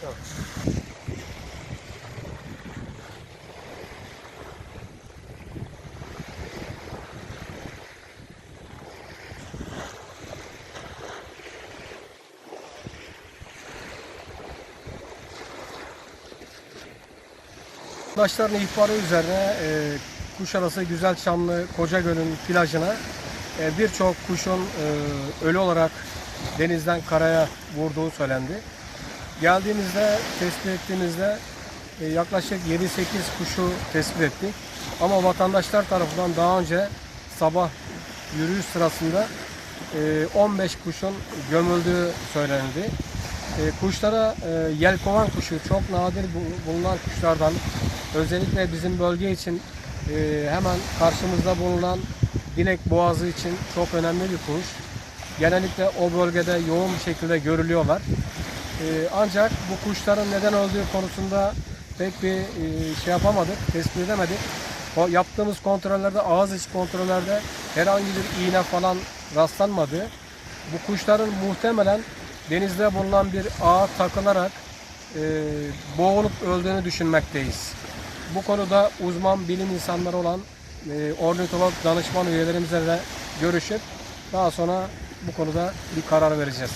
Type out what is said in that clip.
Tamam. Taşların ihbarı üzerine e, Kuşadası Güzel Çamlı Kocagöl'ün plajına e, birçok kuşun e, ölü olarak denizden karaya vurduğu söylendi. Geldiğimizde, tespit ettiğimizde e, yaklaşık 7-8 kuşu tespit ettik. Ama vatandaşlar tarafından daha önce sabah yürüyüş sırasında e, 15 kuşun gömüldüğü söylendi. E, kuşlara e, yelkovan kuşu çok nadir bu- bulunan kuşlardan özellikle bizim bölge için hemen karşımızda bulunan Dilek Boğazı için çok önemli bir kuş. Genellikle o bölgede yoğun bir şekilde görülüyorlar. E, ancak bu kuşların neden öldüğü konusunda pek bir e, şey yapamadık, tespit edemedik. O yaptığımız kontrollerde, ağız içi kontrollerde herhangi bir iğne falan rastlanmadı. Bu kuşların muhtemelen denizde bulunan bir ağa takılarak e, boğulup öldüğünü düşünmekteyiz. Bu konuda uzman bilim insanları olan e, ornitolog danışman üyelerimizle de görüşüp daha sonra bu konuda bir karar vereceğiz.